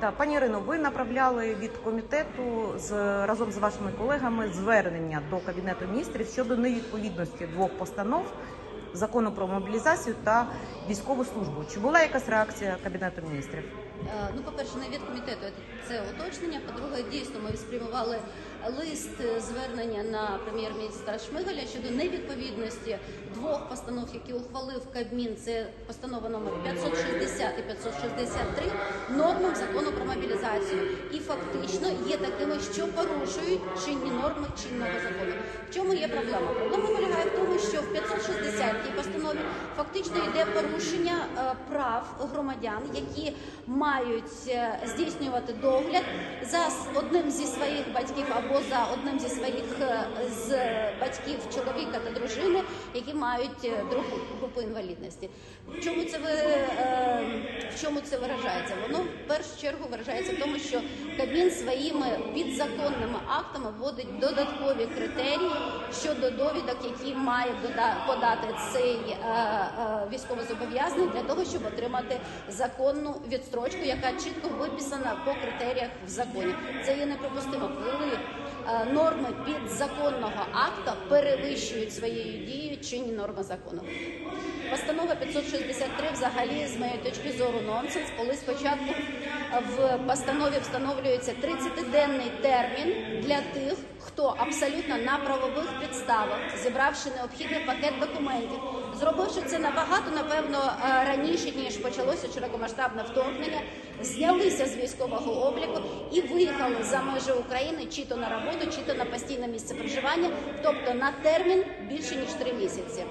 Так, пані Ірино, ви направляли від комітету з разом з вашими колегами звернення до кабінету міністрів щодо невідповідності двох постанов закону про мобілізацію та військову службу. Чи була якась реакція кабінету міністрів? Е, Ну, по-перше, не від комітету це уточнення. По-друге, дійсно ми спрямували лист е, звернення на прем'єр-міністра Шмигаля щодо невідповідності двох постанов, які ухвалив Кабмін. Це постанова номер 560 і 563 нормам закону про мобілізацію. І фактично є такими, що порушують чинні норми чинного закону. В чому є проблема? Проблема полягає в тому, що в 560 постанові фактично йде порушення е, прав громадян, які мають е, здійснювати догляд за одним зі своїх батьків або за одним зі своїх е, з батьків чоловіка та дружини, які мають другу групу інвалідності. Чому це ви чому це виражається? Воно в першу чергу виражається в тому, що Кабмін своїми підзаконними актами вводить додаткові критерії щодо довідок, які має подати цей е, е, військовозобов'язаний для того, щоб отримати законну відстрочку, яка чітко виписана по критеріях в законі. Це є неприпустимо, коли норми підзаконного акта перевищують своєю дією чинні норми закону. Постанова 563 взагалі, з моєї точки зору, нонсенс, коли спочатку в постанові встановлюється 30-денний термін для тих, хто абсолютно на правових підставах, зібравши необхідний пакет документів, зробивши це набагато, напевно, е, раніше ніж почалося широкомасштабне вторгнення, знялися з військового обліку і виїхали за межі України, чи то на роботу, чи то на постійне місце проживання, тобто на термін більше ніж три місяці.